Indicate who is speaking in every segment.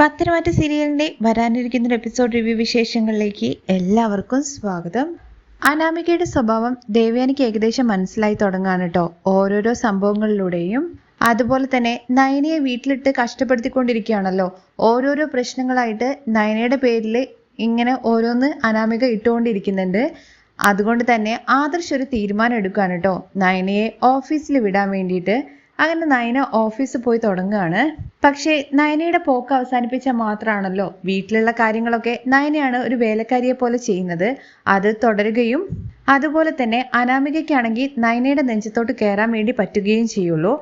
Speaker 1: പത്തരമാറ്റ സീരിയലിന്റെ വരാനിരിക്കുന്ന episode review വിശേഷങ്ങളിലേക്ക് എല്ലാവർക്കും സ്വാഗതം. അനാമികയുടെ സ്വഭാവം ദേവ്യാനിക്ക് ഏകദേശം മനസ്സിലായി തുടങ്ങാണ് കേട്ടോ ഓരോരോ സംഭവങ്ങളിലൂടെയും. അതുപോലെ തന്നെ നയനയെ വീട്ടിലിട്ട് കഷ്ടപ്പെടുത്തിക്കൊണ്ടിരിക്കുകയാണല്ലോ. ഓരോരോ പ്രശ്നങ്ങളായിട്ട് നയനയുടെ പേരിൽ ഇങ്ങനെ ഓരോന്ന് അനാമിക ഇട്ടുകൊണ്ടിരിക്കുന്നുണ്ട്. അതുകൊണ്ട് തന്നെ ആദർശ് ഒരു തീരുമാനം എടുക്കുകയാണ് കേട്ടോ നയനയെ ഓഫീസിൽ വിടാൻ വേണ്ടിയിട്ട് അങ്ങനെ നയന ഓഫീസിൽ പോയി തുടങ്ങുകയാണ്. പക്ഷേ നയനയുടെ പോക്ക് അവസാനിപ്പിച്ചാൽ മാത്രമാണല്ലോ വീട്ടിലുള്ള കാര്യങ്ങളൊക്കെ നയനയാണ് ഒരു വേലക്കാരിയെ പോലെ ചെയ്യുന്നത്. അത് തുടരുകയും അതുപോലെ തന്നെ അനാമികയ്ക്കാണെങ്കിൽ നയനയുടെ നെഞ്ചത്തോട്ട് കയറാൻ വേണ്ടി പറ്റുകയും ചെയ്യുള്ളൂ.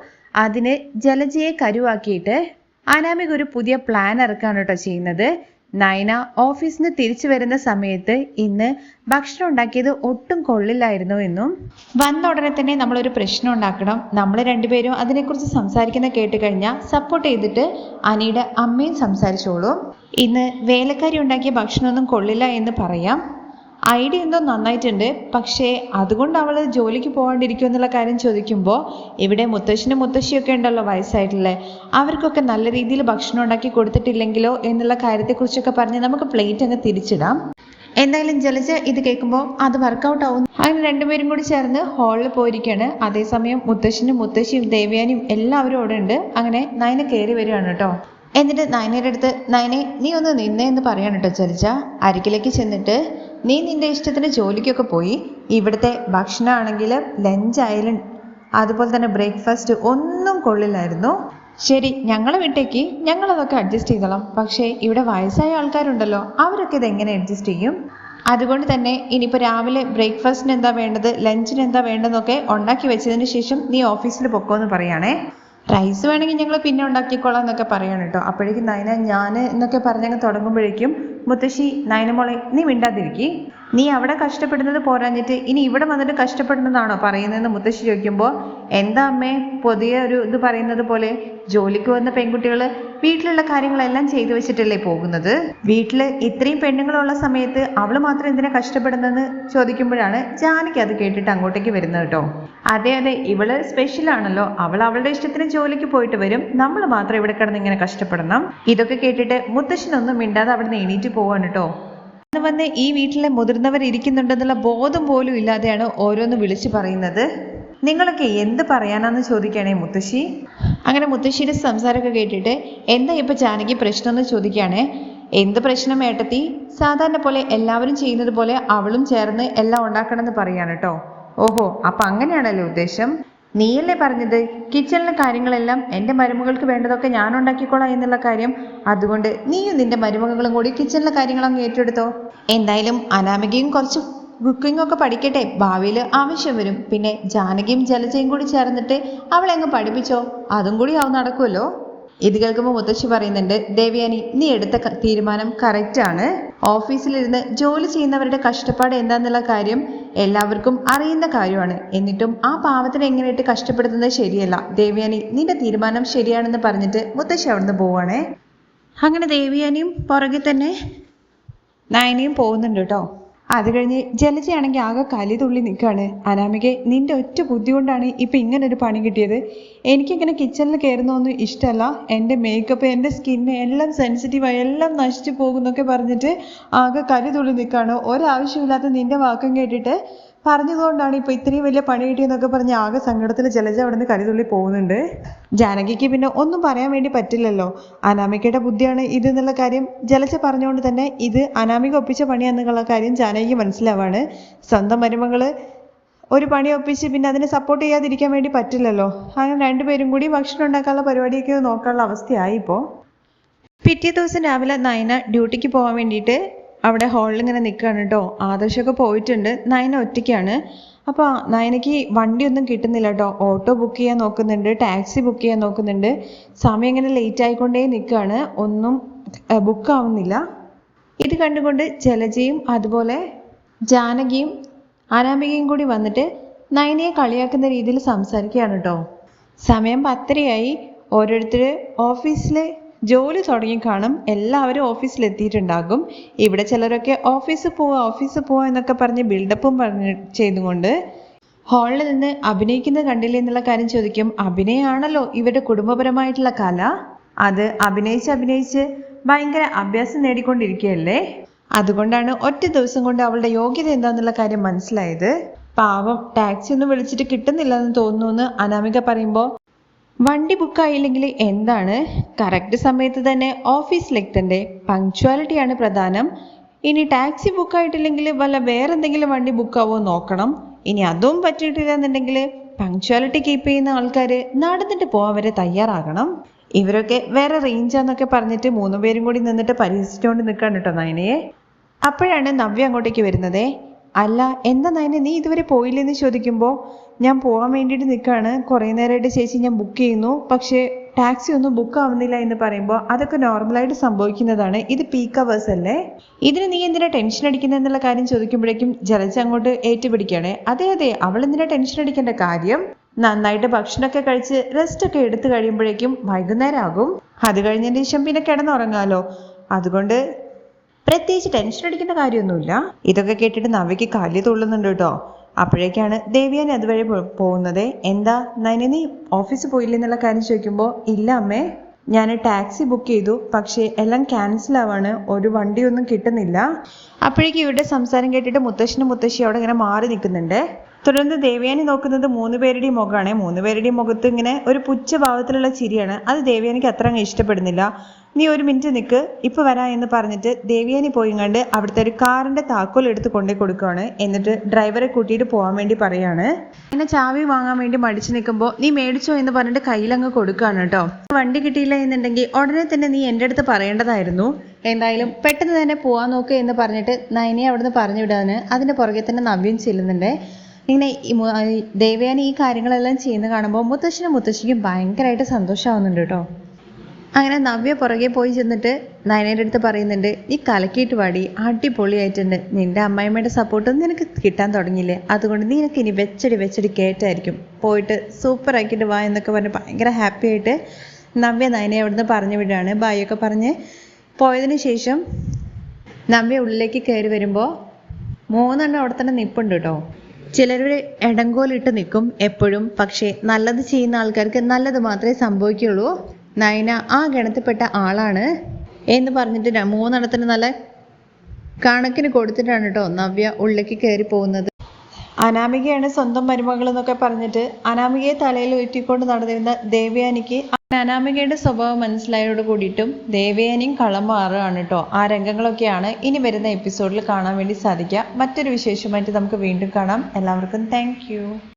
Speaker 1: അതിന് ജലജയെ കരുവാക്കിയിട്ട് അനാമിക ഒരു പുതിയ പ്ലാൻ ഇറക്കാണ് കേട്ടോ ചെയ്യുന്നത്. നയന ഓഫീസിൽ നിന്ന് തിരിച്ചു വരുന്ന സമയത്ത് ഇന്ന് ഭക്ഷണം ഉണ്ടാക്കിയത് ഒട്ടും കൊള്ളില്ലായിരുന്നു എന്നും. വന്ന ഉടനെ തന്നെ നമ്മളൊരു പ്രശ്നം ഉണ്ടാക്കണം. നമ്മൾ രണ്ടുപേരും അതിനെക്കുറിച്ച് സംസാരിക്കുന്ന കേട്ട് കഴിഞ്ഞാൽ സപ്പോർട്ട് ചെയ്തിട്ട് അനിയുടെ അമ്മയും സംസാരിച്ചോളൂ. ഇന്ന് വേലക്കാരി ഉണ്ടാക്കിയ ഭക്ഷണമൊന്നും കൊള്ളില്ല എന്ന് പറയാം. ഐഡിയ എന്തോ നന്നായിട്ടുണ്ട്. പക്ഷേ അതുകൊണ്ട് അവൾ ജോലിക്ക് പോകാണ്ടിരിക്കും എന്നുള്ള കാര്യം ചോദിക്കുമ്പോൾ ഇവിടെ മുത്തശ്ശനും മുത്തശ്ശിയൊക്കെ ഉണ്ടല്ലോ വയസ്സായിട്ടുള്ളത് അവർക്കൊക്കെ നല്ല രീതിയിൽ ഭക്ഷണം ഉണ്ടാക്കി കൊടുത്തിട്ടില്ലെങ്കിലോ എന്നുള്ള കാര്യത്തെക്കുറിച്ചൊക്കെ പറഞ്ഞ് നമുക്ക് പ്ലേറ്റ് അങ്ങ് തിരിച്ചിടാം. എന്തായാലും ജലജ ഇത് കേൾക്കുമ്പോൾ അത് വർക്കൗട്ട് ആവും. അങ്ങനെ രണ്ടുപേരും കൂടി ചേർന്ന് ഹാളിൽ പോയിരിക്കുകയാണ് അതേസമയം മുത്തശ്ശനും മുത്തശ്ശിയും ദേവ്യാനിയും എല്ലാവരും അവിടെ ഉണ്ട്. അങ്ങനെ നയന കയറി വരികയാണ് കേട്ടോ. എന്നിട്ട് നയനയുടെ അടുത്ത് നയനെ നീ ഒന്ന് നിന്നേ എന്ന് പറയാണ് കേട്ടോ ചലിച്ച അരികിലേക്ക് ചെന്നിട്ട് നീ നിന്റെ ഇഷ്ടത്തിന് ജോലിക്കൊക്കെ പോയി ഇവിടുത്തെ ഭക്ഷണമാണെങ്കിൽ ലഞ്ച് ആയാലും അതുപോലെ തന്നെ ബ്രേക്ക്ഫാസ്റ്റ് ഒന്നും കൊള്ളില്ലായിരുന്നു. ശരി ഞങ്ങളെ വിട്ടേക്ക്. ഞങ്ങൾ അതൊക്കെ അഡ്ജസ്റ്റ് ചെയ്തോളാം. പക്ഷേ ഇവിടെ വയസ്സായ ആൾക്കാരുണ്ടല്ലോ അവരൊക്കെ ഇതെങ്ങനെ അഡ്ജസ്റ്റ് ചെയ്യും? അതുകൊണ്ട് തന്നെ ഇനിയിപ്പോൾ രാവിലെ ബ്രേക്ക്ഫാസ്റ്റിന് എന്താ വേണ്ടത് ലഞ്ചിന് എന്താ വേണ്ടതെന്നൊക്കെ ഉണ്ടാക്കി വെച്ചതിന് ശേഷം നീ ഓഫീസിൽ പൊക്കോ എന്ന് പറയുകയാണേ റൈസ് വേണമെങ്കിൽ ഞങ്ങൾ പിന്നെ ഉണ്ടാക്കിക്കോളാം എന്നൊക്കെ പറയാണ് കേട്ടോ. അപ്പോഴേക്കും നയന ഞാൻ എന്നൊക്കെ പറഞ്ഞങ്ങ് തുടങ്ങുമ്പോഴേക്കും മുത്തശ്ശി നയനമോളെ നീ മിണ്ടാതിരിക്കി. നീ അവിടെ കഷ്ടപ്പെടുന്നത് പോരാഞ്ഞിട്ട് ഇനി ഇവിടെ വന്നിട്ട് കഷ്ടപ്പെടുന്നതാണോ പറയുന്നതെന്ന് മുത്തശ്ശി ചോദിക്കുമ്പോൾ എന്താ അമ്മേ പുതിയ ഒരു ഇത് പറയുന്നത് പോലെ ജോലിക്ക് വന്ന പെൺകുട്ടികൾ വീട്ടിലുള്ള കാര്യങ്ങളെല്ലാം ചെയ്തു വെച്ചിട്ടല്ലേ പോകുന്നത്? വീട്ടിൽ ഇത്രയും പെണ്ണുങ്ങളുള്ള സമയത്ത് അവൾ മാത്രം എന്തിനാ കഷ്ടപ്പെടുന്നതെന്ന് ചോദിക്കുമ്പോഴാണ് ജാനകി അത് കേട്ടിട്ട് അങ്ങോട്ടേക്ക് വരുന്നത് കേട്ടോ. അതെ അതെ ഇവൾ സ്പെഷ്യൽ ആണല്ലോ. അവൾ അവളുടെ ഇഷ്ടത്തിന് ജോലിക്ക് പോയിട്ട് വരും. നമ്മൾ മാത്രം ഇവിടെ കിടന്ന് ഇങ്ങനെ കഷ്ടപ്പെടണം. ഇതൊക്കെ കേട്ടിട്ട് മുത്തശ്ശനൊന്നും മിണ്ടാതെ അവിടെ നിന്ന് എണീറ്റ് പോവാണ് കേട്ടോ. അന്ന് വന്ന് ഈ വീട്ടിലെ മുതിർന്നവർ ഇരിക്കുന്നുണ്ടെന്നുള്ള ബോധം പോലും ഇല്ലാതെയാണ് ഓരോന്ന് വിളിച്ചു പറയുന്നത്. നിങ്ങളൊക്കെ എന്ത് പറയാനാന്ന് ചോദിക്കുകയാണെ മുത്തശ്ശി? അങ്ങനെ മുത്തശ്ശിയുടെ സംസാരമൊക്കെ കേട്ടിട്ട് എന്താ ഇപ്പൊ ജാനകി പ്രശ്നം എന്ന് ചോദിക്കുകയാണേ. എന്ത് പ്രശ്നം ഏട്ടത്തി? സാധാരണ പോലെ എല്ലാവരും ചെയ്യുന്നത് പോലെ അവളും ചേർന്ന് എല്ലാം ഉണ്ടാക്കണമെന്ന് പറയാണ് കേട്ടോ. ഓഹോ അപ്പൊ അങ്ങനെയാണല്ലോ ഉദ്ദേശം? നീയല്ലേ പറഞ്ഞത്? കിച്ചണിലെ കാര്യങ്ങളെല്ലാം എന്റെ മരുമകൾക്ക് വേണ്ടതൊക്കെ ഞാൻ ഉണ്ടാക്കിക്കോളാം എന്നുള്ള കാര്യം. അതുകൊണ്ട് നീയും നിന്റെ മരുമകളും കൂടി കിച്ചണിലെ കാര്യങ്ങൾ ഏറ്റെടുത്തോ. എന്തായാലും അനാമികയും കുറച്ച് കുക്കിംഗ് ഒക്കെ പഠിക്കട്ടെ. ഭാവിയിൽ ആവശ്യം വരും. പിന്നെ ജാനകിയും ജലജയും കൂടി ചേർന്നിട്ട് അവളെ അങ്ങ് പഠിപ്പിച്ചോ? അതും കൂടി ആവും നടക്കുമല്ലോ. ഇത് കേൾക്കുമ്പോൾ മുത്തശ്ശി പറയുന്നുണ്ട് ദേവയാനി നീ എടുത്ത തീരുമാനം കറക്റ്റ് ആണ്. ഓഫീസിലിരുന്ന് ജോലി ചെയ്യുന്നവരുടെ കഷ്ടപ്പാട് എന്താന്നുള്ള കാര്യം എല്ലാവർക്കും അറിയുന്ന കാര്യമാണ്. എന്നിട്ടും ആ പാവത്തിനെ എങ്ങനെയിട്ട് കഷ്ടപ്പെടുത്തുന്നത് ശരിയല്ല. ദേവയാനി നിന്റെ തീരുമാനം ശരിയാണെന്ന് പറഞ്ഞിട്ട് മുത്തശ്ശി അവിടുന്ന് പോവാണേ. അങ്ങനെ ദേവയാനിയും പുറകെ തന്നെ നയനയും പോകുന്നുണ്ട് കേട്ടോ. അത് കഴിഞ്ഞ് ജലജയാണെങ്കിൽ ആകെ കലി തുള്ളി നിൽക്കുകയാണ്. അനാമികെ നിന്റെ ഒറ്റ ബുദ്ധി കൊണ്ടാണ് ഇപ്പം ഒരു പണി കിട്ടിയത്. എനിക്കിങ്ങനെ കിച്ചണിൽ കയറുന്നൊന്നും ഇഷ്ടമല്ല എന്റെ മേക്കപ്പ് എന്റെ സ്കിന്ന് എല്ലാം സെൻസിറ്റീവായി എല്ലാം നശിച്ചു പോകുന്നൊക്കെ പറഞ്ഞിട്ട് ആകെ കലി തുള്ളി നിൽക്കുകയാണ്. ഒരാവശ്യമില്ലാത്ത നിന്റെ വാക്കും കേട്ടിട്ട് പറഞ്ഞതുകൊണ്ടാണ് ഇപ്പൊ ഇത്രയും വലിയ പണി കിട്ടിയെന്നൊക്കെ പറഞ്ഞ് ആകെ സങ്കടത്തിൽ ജലജ അവിടെ നിന്ന് കരുതുള്ളി പോകുന്നുണ്ട്. ജാനകിക്ക് പിന്നെ ഒന്നും പറയാൻ വേണ്ടി പറ്റില്ലല്ലോ. അനാമികയുടെ ബുദ്ധിയാണ് ഇത് എന്നുള്ള കാര്യം ജലജ പറഞ്ഞുകൊണ്ട് തന്നെ ഇത് അനാമിക ഒപ്പിച്ച പണിയാന്നുള്ള കാര്യം ജാനകിക്ക് മനസ്സിലാവാണ്. സ്വന്തം മരുമകൾ ഒരു പണി ഒപ്പിച്ച് പിന്നെ അതിനെ സപ്പോർട്ട് ചെയ്യാതിരിക്കാൻ വേണ്ടി പറ്റില്ലല്ലോ. അങ്ങനെ രണ്ടുപേരും കൂടി ഭക്ഷണം ഉണ്ടാക്കാനുള്ള പരിപാടിയൊക്കെ നോക്കാനുള്ള അവസ്ഥയായി ഇപ്പോൾ പിറ്റേ ദിവസം രാവിലെ നയന ഡ്യൂട്ടിക്ക് പോകാൻ വേണ്ടിയിട്ട് അവിടെ ഹാളിൽ ഇങ്ങനെ നിൽക്കുകയാണ് കേട്ടോ ആദർശമൊക്കെ പോയിട്ടുണ്ട്. നയന ഒറ്റയ്ക്കാണ്. അപ്പോൾ നയനയ്ക്ക് വണ്ടിയൊന്നും കിട്ടുന്നില്ല കേട്ടോ ഓട്ടോ ബുക്ക് ചെയ്യാൻ നോക്കുന്നുണ്ട്. ടാക്സി ബുക്ക് ചെയ്യാൻ നോക്കുന്നുണ്ട്. സമയം ഇങ്ങനെ ലേറ്റ് ആയിക്കൊണ്ടേ നിൽക്കുകയാണ് ഒന്നും ബുക്ക് ആവുന്നില്ല. ഇത് കണ്ടുകൊണ്ട് ജലജയും അതുപോലെ ജാനകിയും അനാമികയും കൂടി വന്നിട്ട് നയനയെ കളിയാക്കുന്ന രീതിയിൽ സംസാരിക്കുകയാണ് കേട്ടോ സമയം പത്തരയായി. ഓരോരുത്തർ ഓഫീസിൽ ജോലി തുടങ്ങി കാണും എല്ലാവരും ഓഫീസിലെത്തിയിട്ടുണ്ടാകും. ഇവിടെ ചിലരൊക്കെ ഓഫീസിൽ പോവാ ഓഫീസിൽ പോവാ എന്നൊക്കെ പറഞ്ഞ് ബിൽഡപ്പും പറഞ്ഞ് ചെയ്തുകൊണ്ട് ഹാളിൽ നിന്ന് അഭിനയിക്കുന്നത് കണ്ടില്ലേ എന്നുള്ള കാര്യം ചോദിക്കും. അഭിനയമാണല്ലോ ഇവരുടെ കുടുംബപരമായിട്ടുള്ള കല. അത് അഭിനയിച്ച് അഭിനയിച്ച് ഭയങ്കര അഭ്യാസം നേടിക്കൊണ്ടിരിക്കുകയല്ലേ? അതുകൊണ്ടാണ് ഒറ്റ ദിവസം കൊണ്ട് അവളുടെ യോഗ്യത എന്താന്നുള്ള കാര്യം മനസ്സിലായത്. പാവം ടാക്സി ഒന്നും വിളിച്ചിട്ട് കിട്ടുന്നില്ല എന്ന് തോന്നുന്നു അനാമിക പറയുമ്പോൾ വണ്ടി ബുക്കായില്ലെങ്കിൽ എന്താണ്? കറക്റ്റ് സമയത്ത് തന്നെ ഓഫീസിലെത്തണ്ടേ പങ്ക്ച്വാലിറ്റിയാണ് പ്രധാനം. ഇനി ടാക്സി ബുക്കായിട്ടില്ലെങ്കിൽ വല്ല വേറെ എന്തെങ്കിലും വണ്ടി ബുക്കാവോ നോക്കണം. ഇനി അതും പറ്റിയിട്ടില്ല എന്നുണ്ടെങ്കിൽ പങ്ക്ച്വാലിറ്റി കീപ്പ് ചെയ്യുന്ന ആൾക്കാർ നടന്നിട്ട് പോകാൻ വരെ തയ്യാറാകണം. ഇവരൊക്കെ വേറെ റേഞ്ചാന്നൊക്കെ പറഞ്ഞിട്ട് മൂന്ന് പേരും കൂടി നിന്നിട്ട് പരിഹസിച്ചുകൊണ്ട് നിൽക്കാണ് കേട്ടോ നയനയെ. അപ്പോഴാണ് നവ്യ അങ്ങോട്ടേക്ക് വരുന്നതേ. അല്ല എന്താ നയന നീ ഇതുവരെ പോയില്ലെന്ന് ചോദിക്കുമ്പോൾ ഞാൻ പോകാൻ വേണ്ടിയിട്ട് നിൽക്കുകയാണ് കുറേ നേരമായിട്ട് ചേച്ചി ഞാൻ ബുക്ക് ചെയ്യുന്നു. പക്ഷേ ടാക്സി ഒന്നും ബുക്ക് ആവുന്നില്ല എന്ന് പറയുമ്പോൾ അതൊക്കെ നോർമലായിട്ട് സംഭവിക്കുന്നതാണ്. ഇത് പീക്ക് അവേഴ്സ് അല്ലേ? ഇതിന് നീ എന്തിനാ ടെൻഷൻ അടിക്കുന്നത് എന്നുള്ള കാര്യം ചോദിക്കുമ്പോഴേക്കും ജലജ അങ്ങോട്ട് ഏറ്റുപിടിക്കുകയാണ്. അതെ അതെ അവൾ എന്തിനാ ടെൻഷൻ അടിക്കേണ്ട കാര്യം? നന്നായിട്ട് ഭക്ഷണമൊക്കെ കഴിച്ച് റെസ്റ്റ് ഒക്കെ എടുത്തു കഴിയുമ്പോഴേക്കും വൈകുന്നേരം ആകും. അത് കഴിഞ്ഞതിന് ശേഷം പിന്നെ കിടന്നുറങ്ങാലോ. അതുകൊണ്ട് പ്രത്യേകിച്ച് ടെൻഷൻ അടിക്കുന്ന കാര്യമൊന്നുമില്ല. ഇതൊക്കെ കേട്ടിട്ട് നവയ്ക്ക് കലി തുള്ളുന്നുണ്ട് കേട്ടോ. അപ്പോഴേക്കാണ് ദേവിയാൻ അതുവഴി പോകുന്നത്. എന്താ നയന നീ ഓഫീസിൽ പോയില്ലെന്നുള്ള കാര്യം ചോദിക്കുമ്പോൾ ഇല്ല അമ്മേ ഞാൻ ടാക്സി ബുക്ക് ചെയ്തു. പക്ഷേ എല്ലാം ക്യാൻസൽ ആവാണ്. ഒരു വണ്ടിയൊന്നും കിട്ടുന്നില്ല. അപ്പോഴേക്കും ഇവരുടെ സംസാരം കേട്ടിട്ട് മുത്തശ്ശനും മുത്തശ്ശി അവിടെ ഇങ്ങനെ മാറി നിൽക്കുന്നുണ്ട്. തുടർന്ന് ദേവയാനി നോക്കുന്നത് മൂന്ന് പേരുടെയും മുഖമാണ് മൂന്ന് പേരുടെയും മുഖത്ത് ഇങ്ങനെ ഒരു പുച്ഛ ഭാവത്തിലുള്ള ചിരിയാണ്. അത് ദേവയാനിക്ക് അത്ര അങ്ങ് ഇഷ്ടപ്പെടുന്നില്ല. നീ ഒരു മിനിറ്റ് നിൽക്ക് ഇപ്പൊ വരാ എന്ന് പറഞ്ഞിട്ട് ദേവയാനി പോയി കണ്ട് അവിടുത്തെ ഒരു കാറിന്റെ താക്കോൽ എടുത്ത് കൊണ്ടേ കൊടുക്കുകയാണ് എന്നിട്ട് ഡ്രൈവറെ കൂട്ടിയിട്ട് പോകാൻ വേണ്ടി പറയാണ്. എന്നെ ചാവി വാങ്ങാൻ വേണ്ടി മടിച്ചു നിൽക്കുമ്പോൾ നീ മേടിച്ചോ എന്ന് പറഞ്ഞിട്ട് കയ്യിലങ്ങ് കൊടുക്കുകയാണ് കേട്ടോ. വണ്ടി കിട്ടിയില്ല എന്നുണ്ടെങ്കിൽ ഉടനെ തന്നെ നീ എന്റെ അടുത്ത് പറയേണ്ടതായിരുന്നു. എന്തായാലും പെട്ടെന്ന് തന്നെ പോവാൻ നോക്ക് എന്ന് പറഞ്ഞിട്ട് നയനെ അവിടുന്ന് പറഞ്ഞു വിടാന് അതിന്റെ പുറകെ തന്നെ നവ്യം ചെല്ലുന്നുണ്ട്. ഇങ്ങനെ ദേവയാനി ഈ കാര്യങ്ങളെല്ലാം ചെയ്യുന്ന കാണുമ്പോൾ മുത്തശ്ശനും മുത്തശ്ശിക്കും ഭയങ്കരമായിട്ട് സന്തോഷമാവുന്നുണ്ട് കേട്ടോ. അങ്ങനെ നവ്യ പുറകെ പോയി ചെന്നിട്ട് നയനയുടെ അടുത്ത് പറയുന്നുണ്ട് നീ കലക്കിയിട്ട് പാടി അടിപൊളിയായിട്ടുണ്ട്. നിന്റെ അമ്മായിമ്മയുടെ സപ്പോർട്ട് നിനക്ക് കിട്ടാൻ തുടങ്ങിയില്ലേ? അതുകൊണ്ട് നിനക്ക് ഇനി വെച്ചടി വെച്ചടി കേട്ടായിരിക്കും പോയിട്ട് സൂപ്പർ ആക്കിയിട്ട് വാ എന്നൊക്കെ പറഞ്ഞ് ഭയങ്കര ഹാപ്പി ആയിട്ട് നവ്യ നയനെ അവിടുന്ന് പറഞ്ഞു വിടുകയാണ്. ബായൊക്കെ പറഞ്ഞ് പോയതിന് ശേഷം നവ്യ ഉള്ളിലേക്ക് കയറി വരുമ്പോൾ മൂന്നെണ്ണം അവിടെ തന്നെ നിപ്പുണ്ട് കേട്ടോ. ചിലർ ഇടങ്കോലിട്ട് നിൽക്കും എപ്പോഴും. പക്ഷേ നല്ലത് ചെയ്യുന്ന ആൾക്കാർക്ക് നല്ലത് മാത്രമേ സംഭവിക്കുള്ളൂ നയന ആ ഗണത്തിൽപ്പെട്ട ആളാണ് എന്ന് പറഞ്ഞിട്ട് മൂന്നെണ്ണത്തിന് നല്ല കണക്കിന് കൊടുത്തിട്ടാണ് കേട്ടോ നവ്യ ഉള്ളിലേക്ക് കയറി പോകുന്നത്. അനാമികയാണ് സ്വന്തം മരുമകൾ എന്നൊക്കെ പറഞ്ഞിട്ട് അനാമികയെ തലയിൽ ഉയറ്റിക്കൊണ്ട് നടന്നിരുന്ന ദേവയാനിക്ക് അനാമികയുടെ സ്വഭാവം മനസ്സിലായതോട് കൂടിയിട്ടും ദേവയാനിയും കളം മാറുകയാണ് കേട്ടോ ആ രംഗങ്ങളൊക്കെയാണ് ഇനി വരുന്ന എപ്പിസോഡിൽ കാണാൻ വേണ്ടി സാധിക്കുക. മറ്റൊരു വിശേഷമായിട്ട് നമുക്ക് വീണ്ടും കാണാം. എല്ലാവർക്കും താങ്ക്